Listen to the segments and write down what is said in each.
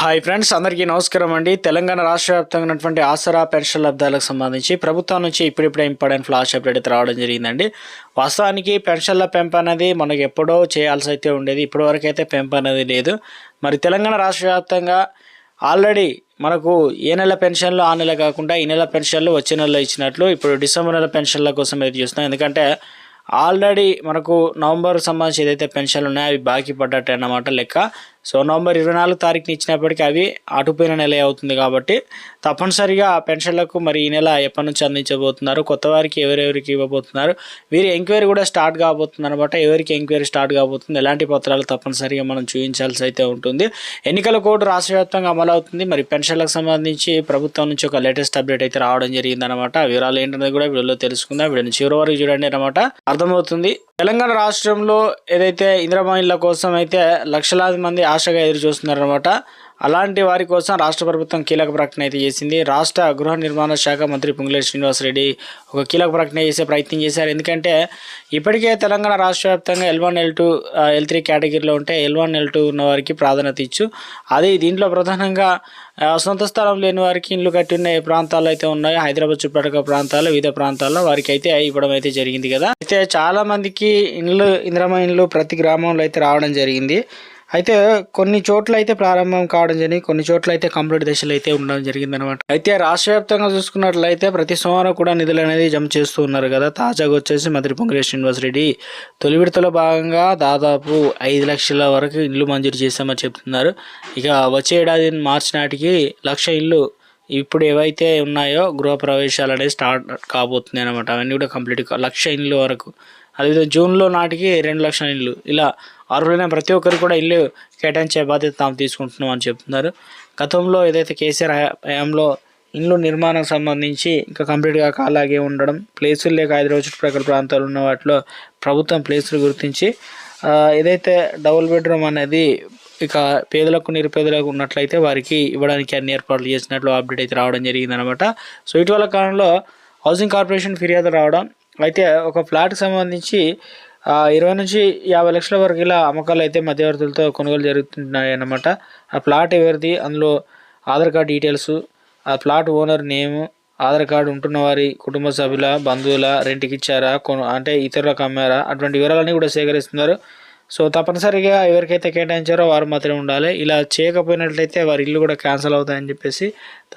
Hi friends అందరికీ నమస్కారం అండి. తెలంగాణ రాష్ట్ర వ్యాప్తంగా ఉన్నటువంటి ఆసరా పెన్షన్ లబ్ధాలకు సంబంధించి ప్రభుత్వం నుంచి ఇప్పుడిప్పుడే ఇంపార్టెంట్ ఫ్లాష్ అప్డేట్ అయితే రావడం జరిగిందండి. వాస్తవానికి పెన్షన్ల పెంపు అనేది మనకు ఎప్పుడో చేయాల్సి అయితే ఉండేది ఇప్పటి వరకు అయితే పెంపు అనేది లేదు. మరి తెలంగాణ రాష్ట్ర వ్యాప్తంగా ఆల్రెడీ మనకు ఏ నెల పెన్షన్లు ఆ నెల కాకుండా ఈ నెల పెన్షన్లు వచ్చే నెలలో ఇచ్చినట్లు ఇప్పుడు డిసెంబర్ నెల పెన్షన్ల కోసం ఎదురు చూస్తున్నాం. ఎందుకంటే ఆల్రెడీ మనకు నవంబర్ సంబంధించి ఏదైతే పెన్షన్లు ఉన్నాయో అవి బాకీ పడ్డట్టు అన్నమాట లెక్క. సో నవంబర్ ఇరవై నాలుగు తారీఖున ఇచ్చినప్పటికీ అవి అటుపోయిన నెల అవుతుంది కాబట్టి తప్పనిసరిగా పెన్షన్లకు మరి ఈ నెల ఎప్పటి నుంచి అందించబోతున్నారు కొత్త వారికి ఎవరెవరికి ఇవ్వబోతున్నారు వీరి ఎంక్వైరీ కూడా స్టార్ట్ కాబోతుంది అనమాట ఎవరికి ఎంక్వైరీ స్టార్ట్ కాబోతుంది ఎలాంటి పత్రాలు తప్పనిసరిగా మనం చూపించాల్సి అయితే ఉంటుంది. ఎన్నికల కోడ్ రాష్ట్రవ్యాప్తంగా అమలు అవుతుంది. మరి పెన్షన్లకు సంబంధించి ప్రభుత్వం నుంచి ఒక లేటెస్ట్ అప్డేట్ అయితే రావడం జరిగింది అనమాట వివరాలు ఏంటనేది కూడా వీడియోలో తెలుసుకుందాం. వీడియోని చివరి వరకు చూడండి అనమాట అర్థమవుతుంది. తెలంగాణ రాష్ట్రంలో ఏదైతే ఇందిరమ్మ కోసం అయితే లక్షలాది మంది ఆశగా ఎదురు చూస్తున్నారనమాట అలాంటి వారి కోసం రాష్ట్ర ప్రభుత్వం కీలక ప్రకటన అయితే చేసింది. రాష్ట్ర గృహ నిర్మాణ శాఖ మంత్రి పొంగులేటి శ్రీనివాసరెడ్డి ఒక కీలక ప్రకటన చేసే ప్రయత్నం చేశారు. ఎందుకంటే ఇప్పటికే తెలంగాణ రాష్ట్ర వ్యాప్తంగా L one L two L three కేటగిరీలో ఉంటే ఎల్ వన్ ఎల్ టూ ఉన్న వారికి ప్రాధాన్యత ఇచ్చు. అది దీంట్లో ప్రధానంగా సొంత స్థలం లేని వారికి ఇల్లు కట్టి ఉన్న ఏ ప్రాంతాలు అయితే ఉన్నాయో. హైదరాబాద్ చుట్టుపక్కల ప్రాంతాల్లో వివిధ ప్రాంతాల్లో వారికి అయితే ఇవ్వడం అయితే జరిగింది కదా. అయితే చాలా మందికి ఇండ్లు ఇంద్రమ ఇండ్లు ప్రతి గ్రామంలో అయితే రావడం జరిగింది. అయితే కొన్ని చోట్ల అయితే ప్రారంభం కావడం జరిగింది. కొన్ని చోట్ల అయితే కంప్లీట్ దశలు అయితే ఉండడం జరిగింది అనమాట అయితే రాష్ట్ర వ్యాప్తంగా చూసుకున్నట్లయితే ప్రతి సోమవారం కూడా నిధులు అనేది జమ చేస్తూ ఉన్నారు కదా. తాజాగా వచ్చేసి మంత్రి శ్రీనివాస రెడ్డి తొలి విడతలో భాగంగా దాదాపు ఐదు లక్షల వరకు ఇల్లు మంజూరు చేశామని చెప్తున్నారు. ఇక వచ్చే ఏడాది మార్చి నాటికి లక్ష ఇల్లు ఇప్పుడు ఏవైతే ఉన్నాయో గృహ ప్రవేశాలు అనేది స్టార్ట్ కాబోతుంది అనమాట అవన్నీ కూడా కంప్లీట్ లక్ష ఇండ్లు వరకు. అదేవిధంగా జూన్లో నాటికి రెండు లక్షల ఇల్లు. ఇలా అర్హులైన ప్రతి ఒక్కరికి కూడా ఇల్లు కేటాయించే బాధ్యత తాము తీసుకుంటున్నాం అని చెప్తున్నారు. గతంలో ఏదైతే కేసీఆర్ హయాంలో ఇండ్లు నిర్మాణం సంబంధించి ఇంకా కంప్లీట్గా కాలాగే ఉండడం ప్లేసులు లేక హైదరాబాద్ చుట్టుప్రక్కల ప్రాంతాలు ఉన్న వాటిలో ప్రభుత్వం ప్లేసులు గుర్తించి ఏదైతే డబుల్ బెడ్రూమ్ అనేది ఇక పేదలకు నిరుపేదలకు ఉన్నట్లయితే వారికి ఇవ్వడానికి అన్ని ఏర్పాట్లు చేసినట్లు అప్డేట్ అయితే రావడం జరిగిందనమాట సో ఇటీవల కాలంలో హౌసింగ్ కార్పొరేషన్ ఫిర్యాదు రావడం అయితే ఒక ఫ్లాట్కి సంబంధించి ఇరవై నుంచి యాభై లక్షల వరకు ఇలా అమ్మకాలు అయితే మధ్యవర్తులతో కొనుగోలు జరుగుతున్నాయి అన్నమాట ఆ ప్లాట్ ఎవరిది? అందులో ఆధార్ కార్డ్ డీటెయిల్స్ ఆ plot owner name Aadhaar card ఉంటున్న వారి కుటుంబ సభ్యుల బంధువుల రెంట్కి ఇచ్చారా కొను అంటే ఇతరులకు అమ్మారా అటువంటి వివరాలన్నీ కూడా సేకరిస్తున్నారు. సో తప్పనిసరిగా ఎవరికైతే కేటాయించారో వారు మాత్రమే ఉండాలి. ఇలా చేయకపోయినట్లయితే వారి ఇల్లు కూడా క్యాన్సిల్ అవుతాయని చెప్పేసి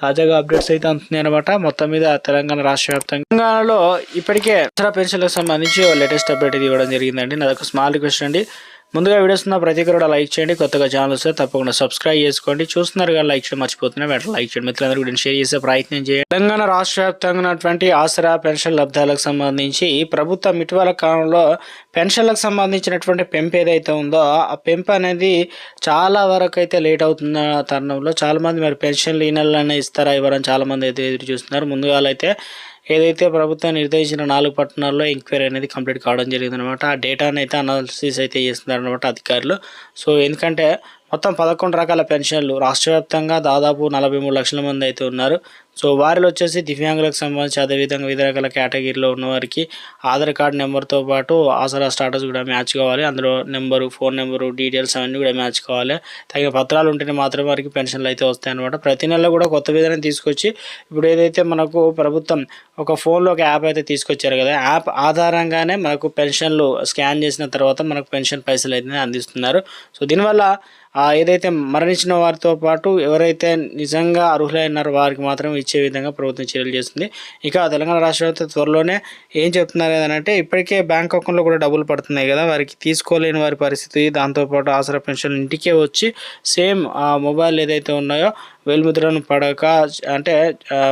తాజాగా అప్డేట్స్ అయితే అందుతున్నాయి అనమాట మొత్తం మీద తెలంగాణ రాష్ట్ర వ్యాప్తంగా. తెలంగాణలో ఇప్పటికే ఇతర పెన్షన్లకు సంబంధించి లేటెస్ట్ అప్డేట్ ఇవ్వడం జరిగిందండి. నాదొక స్మాల్ రిక్వెస్ట్ అండి. ముందుగా వీడియోస్ ఉన్న ప్రతి కూడా లైక్ చేయండి. కొత్తగా ఛానల్ వస్తే తప్పకుండా సబ్స్క్రైబ్ చేసుకోండి. చూస్తున్నారు కానీ లైక్ చేయడం మర్చిపోతున్నా. వెంటనే లైక్ చేయండి. మిత్రులందరూ కూడా షేర్ చేసే ప్రయత్నం చేయండి. తెలంగాణ రాష్ట్ర వ్యాప్తంగా ఉన్నటువంటి ఆసరా పెన్షన్ లబ్ధాలకు సంబంధించి ప్రభుత్వం ఇటీవల కాలంలో పెన్షన్లకు సంబంధించినటువంటి పెంపు ఏదైతే ఉందో ఆ పెంపు అనేది చాలా వరకు అయితే లేట్ అవుతున్న తరుణంలో చాలామంది మరి పెన్షన్లు ఈ నెలలోనే ఇస్తారా ఇవ్వడం చాలామంది అయితే ఎదురు చూస్తున్నారు. ముందుగా అయితే ఏదైతే ప్రభుత్వం నిర్దేశించిన నాలుగు పట్టణాల్లో ఎంక్వైరీ అనేది కంప్లీట్ కావడం జరిగింది అనమాట ఆ డేటాని అయితే అనాలిసిస్ అయితే చేస్తున్నారు అనమాట అధికారులు. సో ఎందుకంటే మొత్తం పదకొండు రకాల పెన్షన్లు రాష్ట్ర వ్యాప్తంగా దాదాపు నలభై మూడు లక్షల మంది అయితే ఉన్నారు. సో వారిలో వచ్చేసి దివ్యాంగులకు సంబంధించి అదేవిధంగా వివిధ రకాల కేటగిరీలో ఉన్నవారికి ఆధార్ కార్డ్ నెంబర్తో పాటు ఆసరా స్టాటస్ కూడా మ్యాచ్ కావాలి. అందులో నెంబరు ఫోన్ నెంబరు డీటెయిల్స్ అవన్నీ కూడా మ్యాచ్ కావాలి. తగిన పత్రాలు ఉంటేనే మాత్రమే వారికి పెన్షన్లు అయితే వస్తాయన్నమాట. ప్రతి నెల కూడా కొత్త విధానం తీసుకొచ్చి ఇప్పుడు ఏదైతే మనకు ప్రభుత్వం ఒక ఫోన్లో ఒక యాప్ అయితే తీసుకొచ్చారు కదా యాప్ ఆధారంగానే మనకు పెన్షన్లు స్కాన్ చేసిన తర్వాత మనకు పెన్షన్ పైసలు అయితే అందిస్తున్నారు. సో దీనివల్ల ఏదైతే మరణించిన వారితో పాటు ఎవరైతే నిజంగా అర్హులైనారో వారికి మాత్రం ఇచ్చే విధంగా ప్రభుత్వం చర్యలు చేస్తుంది. ఇక తెలంగాణ రాష్ట్ర త్వరలోనే ఏం చెప్తున్నారు అంటే ఇప్పటికే బ్యాంక్ అకౌంట్లో కూడా డబ్బులు పడుతున్నాయి కదా వారికి తీసుకోలేని వారి పరిస్థితి దాంతోపాటు ఆసరా పెన్షన్ ఇంటికే వచ్చి సేమ్ ఆ మొబైల్ ఏదైతే ఉన్నాయో వెలుముద్రను పడక అంటే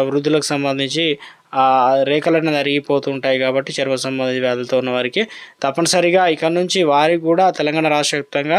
వృద్ధులకు సంబంధించి ఆ రేఖలు అనేది అరిగిపోతుంటాయి కాబట్టి చర్మ సంబంధిత వ్యాధులతో ఉన్న వారికి తప్పనిసరిగా ఇక నుంచి వారికి కూడా తెలంగాణ రాష్ట్ర వ్యాప్తంగా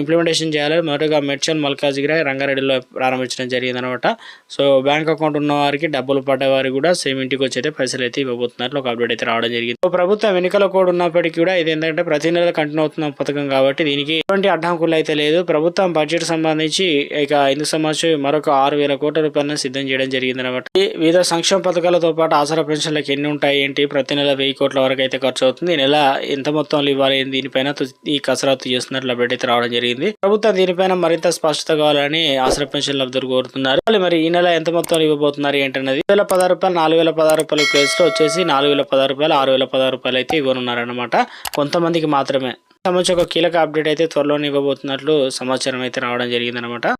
ఇంప్లిమెంటేషన్ చేయాలి. మొదటగా మెడ్చల్ మల్కాజిగిరి రంగారెడ్డిలో ప్రారంభించడం జరిగింది అనమాట సో బ్యాంక్ అకౌంట్ ఉన్న వారికి డబ్బులు పడ్డ కూడా సేమ్ ఇంటికి వచ్చి అయితే పైసలు అయితే ఇవ్వబోతున్నట్లు ఒక అప్డేట్ అయితే రావడం జరిగింది. సో ప్రభుత్వం ఎన్నికల కోడ్ ఉన్నప్పటికీ కూడా ఇది ఏంటంటే ప్రతి నెల కంటిన్యూ అవుతున్న పథకం కాబట్టి దీనికి ఎటువంటి అడ్డంకులు అయితే లేదు. ప్రభుత్వం బడ్జెట్ సంబంధించి ఇక ఇందుకు సంబంధించి మరొక ఆరు వేల కోట్ల రూపాయలను సిద్ధం చేయడం జరిగింది అనమాట వివిధ సంక్షేమ పథకాలతో పాటు ఆసరా పెన్షన్లకు ఎన్ని ఉంటాయి ఏంటి? ప్రతి నెల వెయ్యి కోట్ల వరకు అయితే ఖర్చు అవుతుంది. ఈ నెల ఎంత మొత్తంలో ఇవ్వాలి దీనిపైన ఈ కసరత్తు చేస్తున్నట్లు అప్డేట్ అయితే రావడం జరిగింది. ప్రభుత్వం దీనిపైన మరింత స్పష్టత కావాలని ఆసరా పెన్షన్ లబ్ధులు కోరుతున్నారు. మరి ఈ నెల ఎంత మొత్తంలో ఇవ్వబోతున్నారు ఏంటన్నది? వేల పదహారు రూపాయలు నాలుగు వేల పదహారు రూపాయల ప్లేస్లో వచ్చేసి నాలుగు వేల పదహారు రూపాయలు ఆరు వేల పదహారు రూపాయలు అయితే ఇవ్వనున్నారన్నమాట. కొంతమందికి మాత్రమే. సంబంధించి ఒక కీలక అప్డేట్ అయితే త్వరలోనే ఇవ్వబోతున్నట్లు సమాచారం అయితే రావడం జరిగిందనమాట